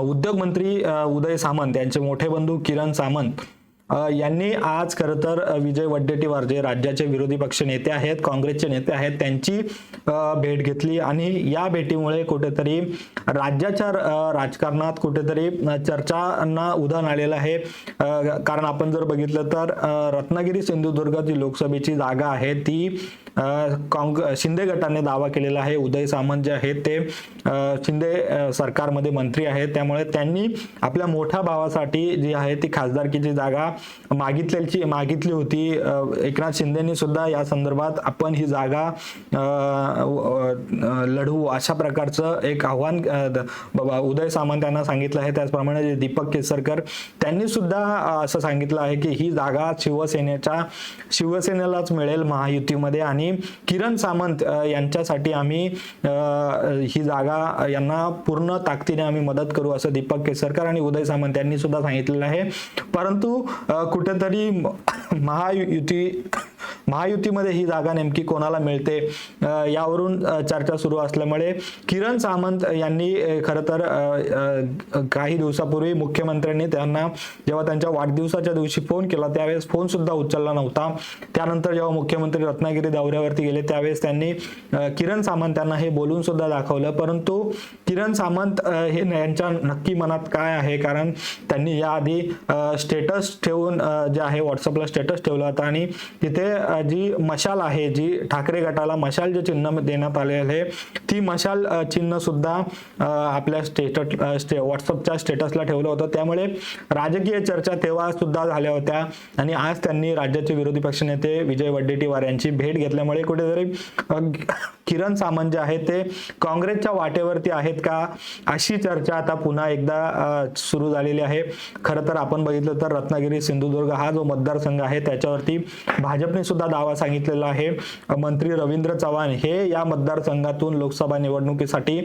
उद्योगमंत्री उद्योग मंत्री उदय सामंत यांचे मोठे बंधू किरण सामंत यांनी आज खरं तर विजय वड्डेटीवार जे राज्याचे विरोधी पक्ष नेते आहेत काँग्रेसचे नेते आहेत त्यांची भेट घेतली आणि या भेटीमुळे कुठेतरी राज्याच्या राजकारणात कुठेतरी चर्चांना उधाण आलेलं आहे. कारण आपण जर बघितलं तर रत्नागिरी सिंधुदुर्ग जी लोकसभेची जागा आहे ती काँग शिंदे गटाने दावा केलेला आहे. उदय सामंत जे आहेत ते शिंदे सरकारमध्ये मंत्री आहेत. त्यामुळे त्यांनी आपल्या मोठ्या भावासाठी जी आहे ती खासदारकीची जागा मागितलेली मागितली होती. एकनाथ शिंदेनी सुद्धा या संदर्भात आपण ही जागा लढवू अशा प्रकारचं एक आव्हान द- उदय सामंत यांना सांगितलं आहे. त्याचप्रमाणे जे दीपक केसरकर त्यांनी सुद्धा असं सांगितलं आहे की ही जागा शिवसेनेच्या शिवसेनेलाच मिळेल महायुतीमध्ये आणि आणि किरण सामंत यांच्यासाठी आम्ही ही जागा यांना पूर्ण ताकदीने आम्ही मदत करू असं दीपक केसरकर आणि उदय सामंत यांनी सुद्धा सांगितलेलं आहे. परंतु कुठेतरी महायुती महायुतीमध्ये ही जागा नेमकी कोणाला मिळते? यावरून चर्चा सुरू असल्यामुळे किरण सामंत यांनी खरं तर काही दिवसापूर्वी मुख्यमंत्र्यांनी त्यांना जेव्हा त्यांच्या वाढदिवसाच्या दिवशी फोन केला त्यावेळेस फोन सुद्धा उचलला नव्हता. त्यानंतर जेव्हा मुख्यमंत्री रत्नागिरी दौऱ्यावरती गेले त्यावेळेस त्यांनी किरण सामंत यांना हे बोलून सुद्धा दाखवलं. परंतु किरण सामंत हे यांच्या नक्की मनात काय आहे? कारण त्यांनी याआधी स्टेटस ठेवून जे आहे व्हॉट्सअपला स्टेटस ठेवला होता आणि तिथे जी मशाल आहे जी ठाकरे गटाला मशाल जे चिन्ह देण्यात आले आहे ती मशाल चिन्ह सुद्धा आपल्या स्टेटस स्टे व्हॉट्सअपच्या स्टेटसला ठेवलं होतं. त्यामुळे राजकीय चर्चा तेव्हा सुद्धा झाल्या होत्या आणि आज त्यांनी राज्याचे विरोधी पक्षनेते विजय वडेट्टीवार यांची भेट घेतल्यामुळे कुठेतरी किरण सामंत जे आहेत ते काँग्रेसच्या वाटेवरती आहेत का अशी चर्चा आता पुन्हा एकदा सुरू झालेली आहे. खरं तर आपण बघितलं तर रत्नागिरी सिंधुदुर्ग हा जो मतदारसंघ आहे त्याच्यावरती भाजपने सुद्धा दावा सांगितलेला आहे. मंत्री रवींद्र चव्हाण हे या मतदारसंघातून लोकसभा निवडणुकीसाठी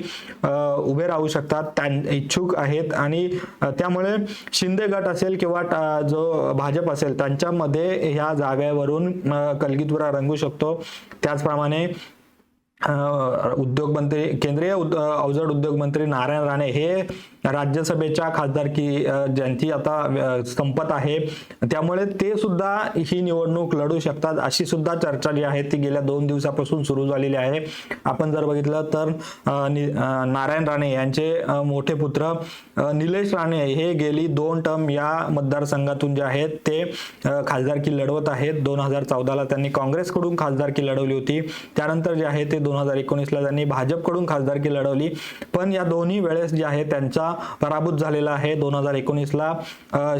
उभे राहू शकतात त्यां इच्छुक आहेत आणि त्यामुळे शिंदे गट असेल किंवा जो भाजप असेल त्यांच्यामध्ये ह्या जागेवरून कलगीतुरा रंगू शकतो. त्याचप्रमाणे उद्योग मंत्री केंद्रीय उद- अवजड उद्योग मंत्री नारायण राणे हे राज्यसभेच्या खासदारकी ज्यांची आता संपत आहे. त्यामुळे ते सुद्धा ही निवडणूक लढू शकतात अशी सुद्धा चर्चा जी आहे ती गेल्या दोन दिवसापासून सुरू झालेली आहे. आपण जर बघितलं तर नि- नारायण राणे यांचे मोठे पुत्र निलेश राणे हे गेली दोन टर्म या मतदारसंघातून जे आहेत ते खासदारकी लढवत आहेत. दोन हजार चौदाला त्यांनी काँग्रेसकडून खासदारकी लढवली होती. त्यानंतर जे आहे ते दोन हजार एकोणीसला त्यांनी भाजपकडून खासदारकी लढवली. पण या दोन्ही वेळेस जे आहे त्यांचा पराभूत झालेला आहे. दोन हजार एकोणीसला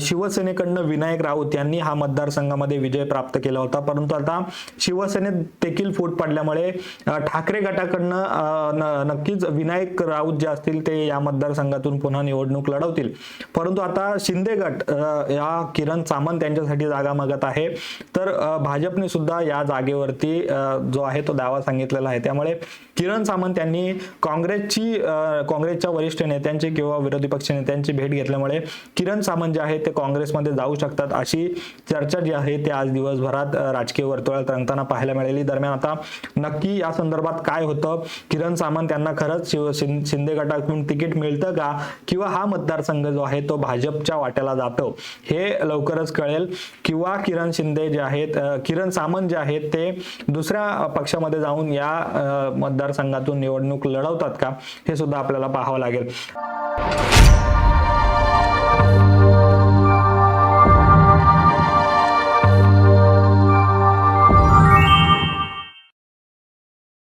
शिवसेनेकडनं विनायक राऊत यांनी हा मतदारसंघामध्ये विजय प्राप्त केला होता. परंतु आता शिवसेनेत देखील फूट पडल्यामुळे ठाकरे गटाकडनं नक्कीच विनायक राऊत जे असतील ते या मतदारसंघातून पुन्हा निवडणूक लढवतील. परंतु आता शिंदे गट या किरण सामंत यांच्यासाठी जागा मागत आहे. तर भाजपने सुद्धा या जागेवरती जो आहे तो दावा सांगितलेला आहे. त्यामुळे किरण सामंत यांनी काँग्रेसची काँग्रेसच्या वरिष्ठ नेत्यांची किंवा विरोधी पक्ष नेत्यांची भेट घेतल्यामुळे किरण सामंत जे आहे ते काँग्रेसमध्ये जाऊ शकतात अशी चर्चा जी आहे ते आज दिवसभरात राजकीय वर्तुळात रंगताना पाहायला मिळाली दरम्यान आता नक्की या संदर्भात काय होतं? किरण सामंत यांना खरंच शिव शिंदे गटातून तिकीट मिळतं का? किंवा हा मतदारसंघ जो आहे तो भाजपच्या वाट्याला जातो? हे लवकरच कळेल. किंवा किरण शिंदे जे आहेत किरण सामंत जे आहेत ते दुसऱ्या पक्षामध्ये जाऊन या मतदारसंघातून निवडणूक लढवतात का? हे सुद्धा आपल्याला पाहावं लागेल.